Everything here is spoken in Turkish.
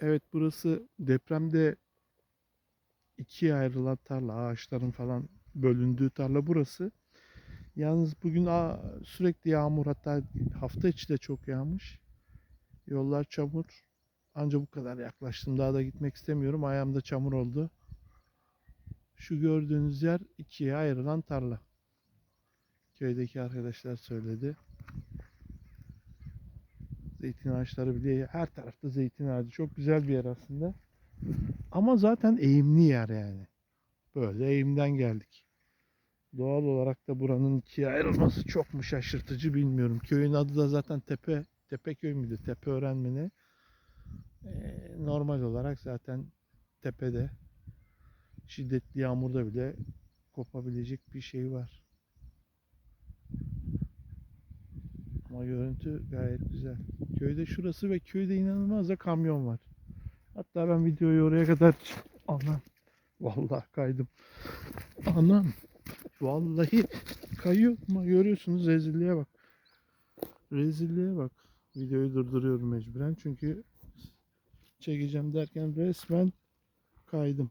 Evet burası depremde ikiye ayrılan tarla. Ağaçların falan bölündüğü tarla burası. Yalnız bugün sürekli yağmur hatta hafta içi de çok yağmış. Yollar çamur. Anca bu kadar yaklaştım. Daha da gitmek istemiyorum. Ayağımda çamur oldu. Şu gördüğünüz yer ikiye ayrılan tarla. Köydeki arkadaşlar söyledi. Zeytin ağaçları bile her tarafta zeytin ağacı. Çok güzel bir yer aslında. Ama zaten eğimli yer yani. Böyle eğimden geldik. Doğal olarak da buranın ikiye ayrılması çok mu şaşırtıcı bilmiyorum. Köyün adı da zaten Tepe Tepeköy müydü? Tepe öğrenmeni. Ee, normal olarak zaten tepede şiddetli yağmurda bile kopabilecek bir şey var. Ama görüntü gayet güzel. Köyde şurası ve köyde inanılmaz da kamyon var. Hatta ben videoyu oraya kadar anam vallahi kaydım. Anam vallahi kayıyor ama görüyorsunuz rezilliğe bak. Rezilliğe bak. Videoyu durduruyorum mecburen çünkü çekeceğim derken resmen kaydım.